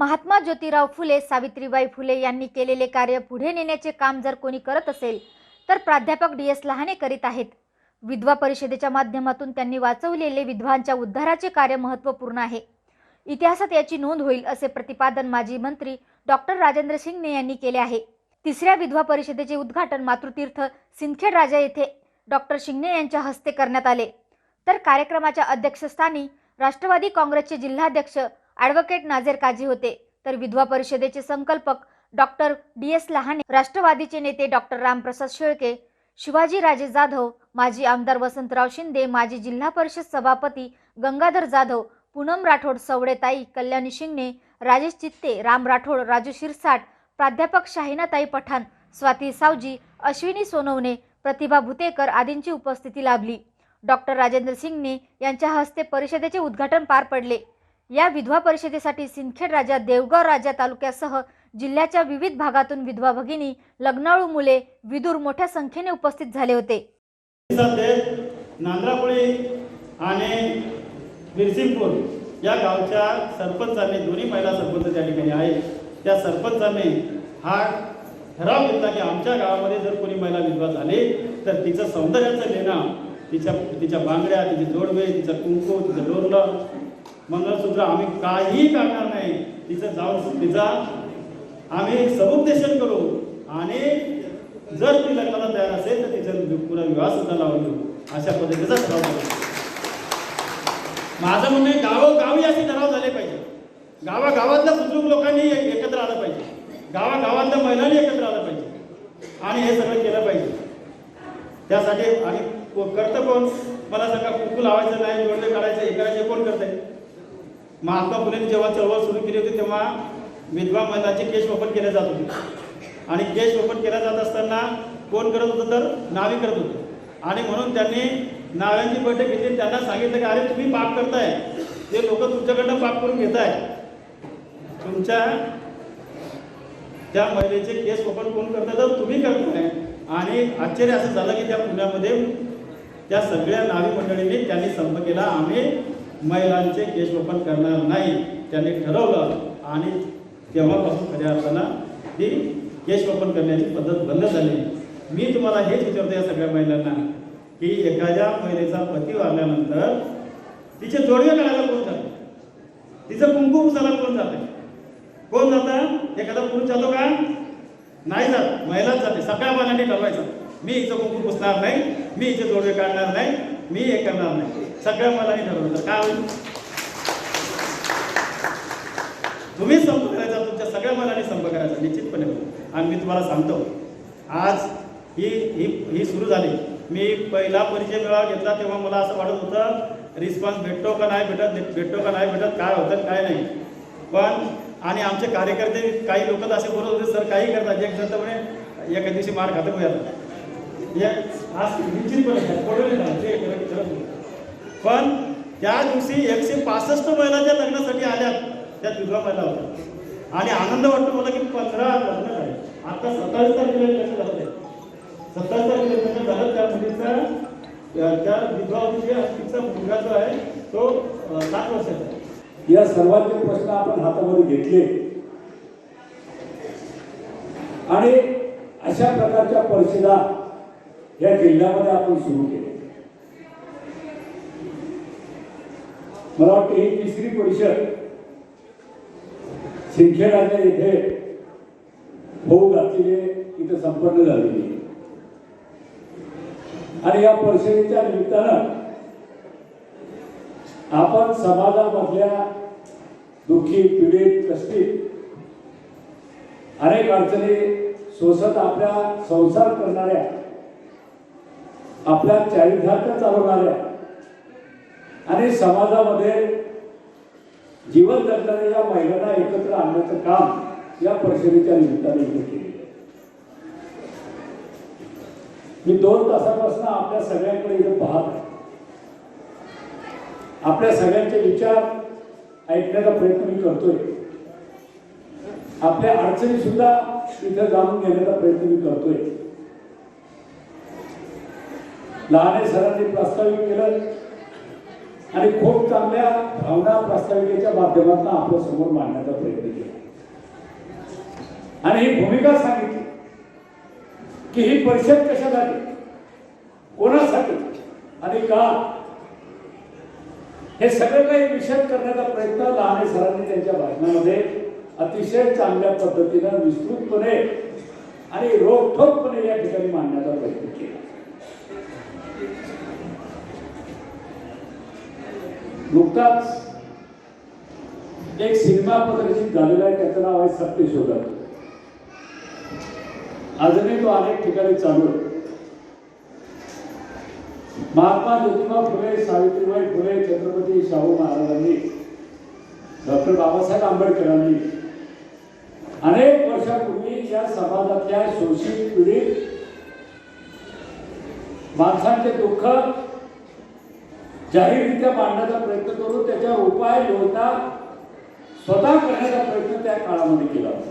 महात्मा ज्योतिराव फुले सावित्रीबाई फुले यांनी केलेले कार्य पुढे नेण्याचे काम जर कोणी करत असेल तर प्राध्यापक डी एस लहाने करीत आहेत. विधवा परिषदेच्या माध्यमातून त्यांनी वाचवलेले विधवांच्या उद्धाराचे कार्य महत्त्वपूर्ण आहे. इतिहासात याची नोंद होईल असे प्रतिपादन माजी मंत्री डॉक्टर राजेंद्र शिंगणे यांनी केले आहे. तिसऱ्या विधवा परिषदेचे उद्घाटन मातृतीर्थ सिंदखेड राजा येथे डॉक्टर शिंगणे यांच्या हस्ते करण्यात आले. तर कार्यक्रमाच्या अध्यक्षस्थानी राष्ट्रवादी काँग्रेसचे जिल्हाध्यक्ष ॲडव्होकेट नाझेर काझी होते. तर विधवा परिषदेचे संकल्पक डॉक्टर डी एस लहाने राष्ट्रवादीचे नेते डॉक्टर रामप्रसाद शेळके शिवाजीराजे जाधव माजी आमदार वसंतराव शिंदे माजी जिल्हा परिषद सभापती गंगाधर जाधव पूनम राठोड सवडेताई कल्याणी शिंगणे राजेश चित्ते राम राठोड राजू शिरसाट प्राध्यापक शाहिनाताई पठाण स्वाती सावजी अश्विनी सोनवणे प्रतिभा भुतेकर आदींची उपस्थिती लाभली. डॉक्टर राजेंद्र सिंगने यांच्या हस्ते परिषदेचे उद्घाटन पार पडले. या विधवा परिषदेसाठी सिंदखेड राजा देवगाव राजा तालुक्यासह जिल्ह्याच्या विविध भागातून विधवा भगिनी लग्नाळू मुले विदूर मोठ्या संख्येने उपस्थित झाले होते. नांद्रापुळी आणि बिरसिंगपूर या गावच्या सरपंचाने दोन्ही महिला सरपंच त्या ठिकाणी आहेत. त्या सरपंचाने हा ठराव घेतला की आमच्या गावामध्ये जर कोणी महिला विधवा झाली तर तिचं सौंदर्याचं लेणं तिच्या तिच्या बांगड्या तिचे जोडवे तिचं कुंकू तिचं डोरलं मंगळसूत्र आम्ही काहीही करणार नाही. तिचं जाऊन तिचा आम्ही समुपदेशन करू. आणि जर ती लग्नाला तयार असेल तर तिचा पुरा विवाह सुद्धा लावून देऊ. अशा पद्धतीचा ठराव झाला. माझं म्हणणं आहे गावोगावी असे ठराव झाले पाहिजे. गावागावातल्या बुजुर्ग लोकांनी एकत्र आलं पाहिजे. गावागावातल्या महिलांनी एकत्र आलं पाहिजे. आणि हे सगळं केलं पाहिजे. त्यासाठी आणि को- करतं कोण? मला सांगा कुकू लावायचं नाही जोडले काढायचं हे करायचं कोण करतंय? महात्मा फुलेंनी जेव्हा चळवळ सुरू केली होती तेव्हा विधवा महिलांचे केस ओपन केले जात होते. आणि केस ओपन केल्या जात असताना कोण करत होतं तर नावे करत होते. आणि म्हणून त्यांनी नाव्यांची बैठक घेतली त्यांना सांगितलं की अरे तुम्ही पाप करताय. ते लोक तुमच्याकडनं पाप करून घेत आहे तुमच्या त्या महिलेचे केस ओपन कोण करतात तर तुम्ही करताय. आणि आश्चर्य असं झालं की त्या पुण्यामध्ये त्या सगळ्या नावी मंडळींनी त्यांनी संप केला. आम्ही महिलांचे केस ओपन करणार नाही त्यांनी ठरवलं आणि तेव्हापासून खऱ्या अर्थानं ही केस ओपन करण्याची पद्धत बंद झाली. मी तुम्हाला हेच विचारतो या सगळ्या महिलांना की एखाद्या महिलेचा पती वारल्यानंतर तिचे जोडवे काढायला कोण जातं? तिचं कुंकू पुसायला कोण जातं? कोण जातं? एखादा पुरुष जातो का? नाही जात. महिलाच जाते. सगळ्या महिलांनी ठरवायचं. मी हिचं कुंकू पुसणार नाही मी हिचे जोडवे काढणार नाही. मी हे करणार नाही. सगळ्या महिलांनी ठरवलं. काय होईल? तुम्ही संप करायचा तुमच्या सगळ्या मनाने संप करायचा निश्चितपणे. आणि मी तुम्हाला सांगतो आज ही ही ही सुरू झाली. मी पहिला परिचय मेळावा घेतला तेव्हा मला असं वाटत होतं रिस्पॉन्स भेटतो का नाही भेटत भेटतो का नाही भेटत काय होतं काय नाही. पण आणि आमचे कार्यकर्ते काही लोक असे बोलत होते सर काही करतात एक जण तर म्हणे एका दिवशी मार खातं. होया पण त्या दिवशी एकशे पासष्ट महिला लग्नासाठी आल्या त्या विधवा महिला होत्या आणि आनंद वाटतो मला की पंधरा लग्न झाले. आता सत्तावीस तारखेला लग्न झालं आहे. सत्तावीस तारखेला लग्न झालं त्या मुलीचा त्या त्या तिचा मुलगा जो आहे तो सात वर्षाचा आहे. या सर्वांचे प्रश्न आपण हातामध्ये घेतले. आणि अशा प्रकारच्या परिषदा या जिल्ह्यामध्ये आपण सुरू केले मला वाटतं ही तिसरी परिषद सिंखेडाच्या येथे होऊ घातलेली इथं संपन्न झालेली आहे. आणि या परिषदेच्या निमित्तानं आपण समाजामधल्या दुःखी पीडित कष्टीत अनेक अडचणी सोसत आपल्या संसार करणाऱ्या आपल्या चारित्र्यात चालवणाऱ्या आणि समाजामध्ये जीवन जगणाऱ्या या महिलांना एकत्र आणण्याचं काम या परिषदेच्या निमित्ताने इथे केले मी दोन तासापासून आपल्या सगळ्यांकडे इथे पाहत आहे. आपल्या सगळ्यांचे विचार ऐकण्याचा प्रयत्न मी करतोय. आपल्या अडचणी सुद्धा इथं जाणून घेण्याचा प्रयत्न मी करतोय. लहाने सरांनी प्रस्तावित केलं. आणि खूप चांगल्या भावना प्रास्ताविकेच्या माध्यमातून आपल्यासमोर मांडण्याचा प्रयत्न केला. आणि ही भूमिका सांगितली की ही परिषद कशासाठी कोणासाठी? आणि का? हे सगळं काही विषद करण्याचा प्रयत्न लहाने सरांनी त्यांच्या भाषणामध्ये अतिशय चांगल्या पद्धतीनं विस्तृतपणे आणि रोखठोकपणे या ठिकाणी मांडण्याचा प्रयत्न केला. नुकताच एक सिनेमा प्रदर्शित झालेला आहे त्याचं नाव आहे सत्यशोधक अजूनही तो अनेक ठिकाणी चालू आहे. महात्मा ज्योतिबा फुले सावित्रीबाई फुले छत्रपती शाहू महाराजांनी डॉक्टर बाबासाहेब आंबेडकरांनी अनेक वर्षापूर्वी या समाजातल्या शोषित पीडित माणसांचे दुःख जाहीररित्या मांडण्याचा प्रयत्न करून त्याच्यावर उपाय योजना स्वतः करण्याचा प्रयत्न त्या काळामध्ये केला होता.